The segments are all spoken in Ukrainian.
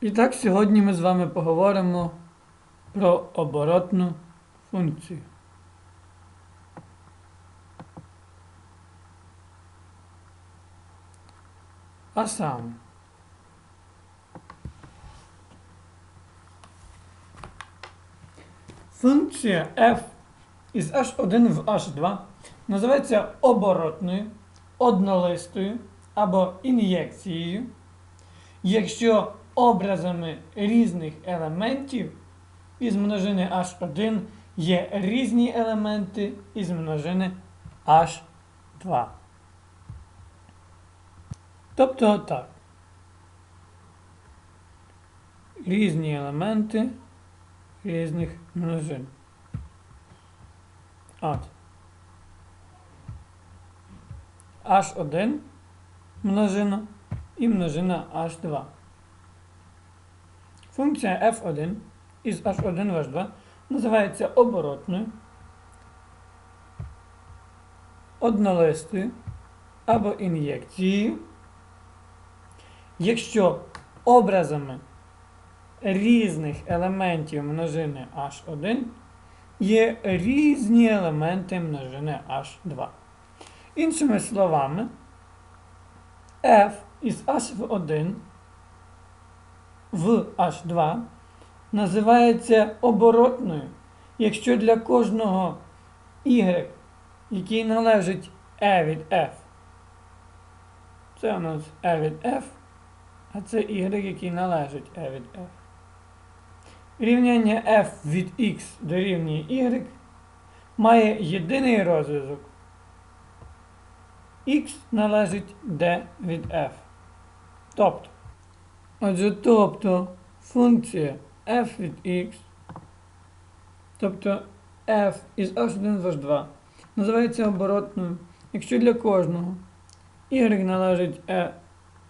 І так, сьогодні ми з вами поговоримо про оборотну функцію. А саме. Функція f із h1 в h2 називається оборотною, однолистою або ін'єкцією, якщо образами різних елементів із множини h1 є різні елементи із множини h2. Тобто так. Різні елементи різних множин. От. H1 множина і множина H2. Функція f1 із h1 в h2 називається оборотною, однолистою або ін'єкцією, якщо образами різних елементів множини h1 є різні елементи множини h2. Іншими словами, f із h1 в h2 називається оборотною, якщо для кожного y, який належить e від f, це у нас e від f, а це y, який належить e від f. Рівняння f від x дорівнює y має єдиний розв'язок. x належить d від f. Тобто, отже, тобто функція f від x, тобто f із h1 в h2 називається оборотною, якщо для кожного y належить e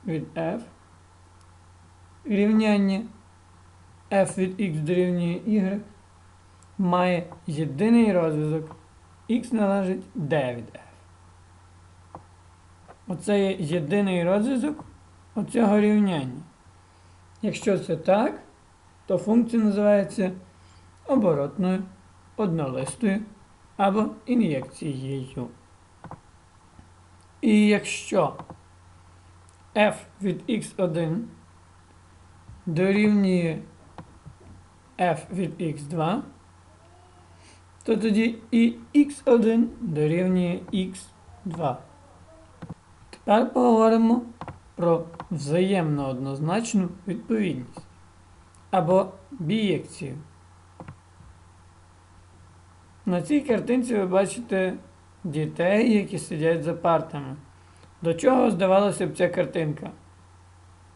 від f, рівняння f від x дорівнює y має єдиний розв'язок x належить d від f. Оце є єдиний розв'язок оцього рівняння. Якщо це так, то функція називається оборотною, однолистою або ін'єкцією. І якщо f від x1 дорівнює f від x2, то тоді і x1 дорівнює x2. Тепер поговоримо про взаємно однозначну відповідність або бієкцію. На цій картинці ви бачите дітей, які сидять за партами. До чого здавалося б ця картинка?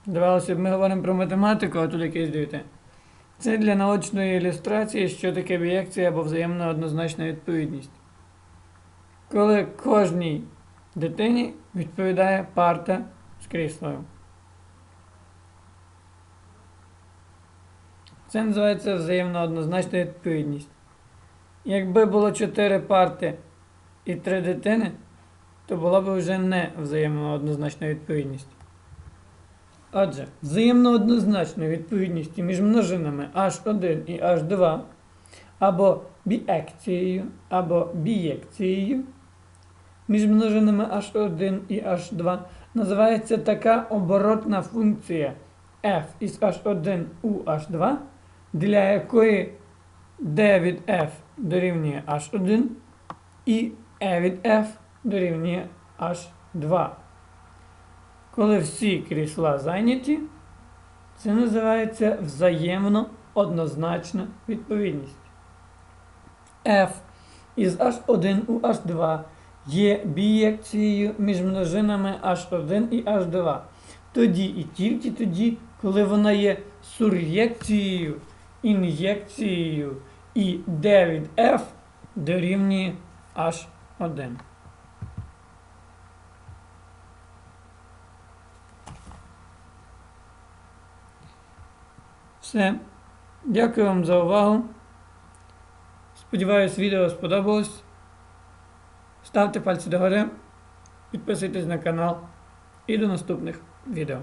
Здавалося б, ми говоримо про математику, а тут якесь дивите. Це для наочної ілюстрації, що таке бієкція або взаємно однозначна відповідність. Коли кожній дитині відповідає парта кріслою. Це називається взаємно однозначна відповідність. Якби було 4 парти і 3 дитини, то була б вже не взаємно однозначна відповідність. Отже, взаємно однозначною відповідністю між множинами H1 і H2 або біекцією, або бієкцією між множинами H1 і H2 називається така оборотна функція f із H1 у H2, для якої d від f дорівнює H1 і e від f дорівнює H2. Коли всі крісла зайняті, це називається взаємно однозначна відповідність. F із H1 у H2 є бієкцією між множинами H1 і H2. Тоді і тільки тоді, коли вона є сур'єкцією, ін'єкцією і D від F дорівнює H1. Все. Дякую вам за увагу. Сподіваюсь, відео сподобалось. Ставте пальці догори, підписуйтесь на канал і до наступних відео.